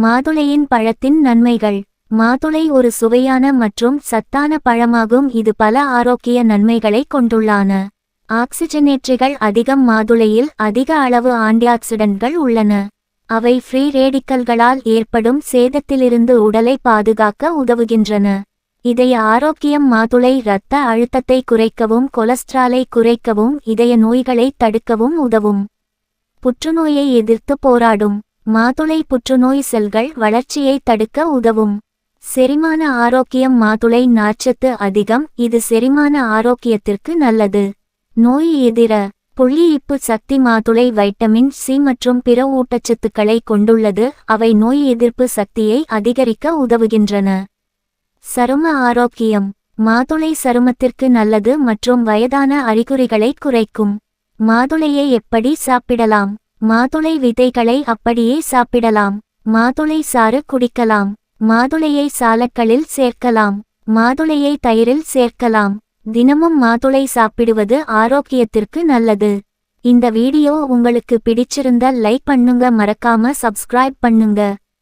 மாதுளையின் பழத்தின் நன்மைகள். மாதுளை ஒரு சுவையான மற்றும் சத்தான பழமாகும். இது பல ஆரோக்கிய நன்மைகளை கொண்டுள்ளான. ஆக்சிஜனேற்றிகள் அதிகம். மாதுளையில் அதிக அளவு ஆன்டிஆக்சிடன்ட்கள் உள்ளன. அவை ஃப்ரீ ரேடிக்கல்களால் ஏற்படும் சேதத்திலிருந்து உடலை பாதுகாக்க உதவுகின்றன. இதய ஆரோக்கியம். மாதுளை இரத்த அழுத்தத்தை குறைக்கவும் கொலஸ்ட்ராலை குறைக்கவும் இதய நோய்களை தடுக்கவும் உதவும். புற்றுநோயை எதிர்த்து போராடும். மாதுளை புற்றுநோய் செல்கள் வளர்ச்சியை தடுக்க உதவும். செரிமான ஆரோக்கியம் மாதுளை நார்ச்சத்து அதிகம் இது செரிமான ஆரோக்கியத்திற்கு நல்லது. நோய் எதிர புள்ளியிப்பு சக்தி மாதுளை வைட்டமின் சி மற்றும் பிற ஊட்டச்சத்துக்களை கொண்டுள்ளது அவை நோய் எதிர்ப்பு சக்தியை அதிகரிக்க உதவுகின்றன. சரும ஆரோக்கியம் மாதுளை சருமத்திற்கு நல்லது மற்றும் வயதான அறிகுறிகளை குறைக்கும். மாதுளையை எப்படி சாப்பிடலாம்? மாதுளை விதைகளை அப்படியே சாப்பிடலாம். மாதுளை சாறு குடிக்கலாம். மாதுளையை சாலக்களில் சேர்க்கலாம். மாதுளையை தயிரில் சேர்க்கலாம். தினமும் மாதுளை சாப்பிடுவது ஆரோக்கியத்திற்கு நல்லது. இந்த வீடியோ உங்களுக்கு பிடிச்சிருந்த லைக் பண்ணுங்க மறக்காம சப்ஸ்கிரைப் பண்ணுங்க.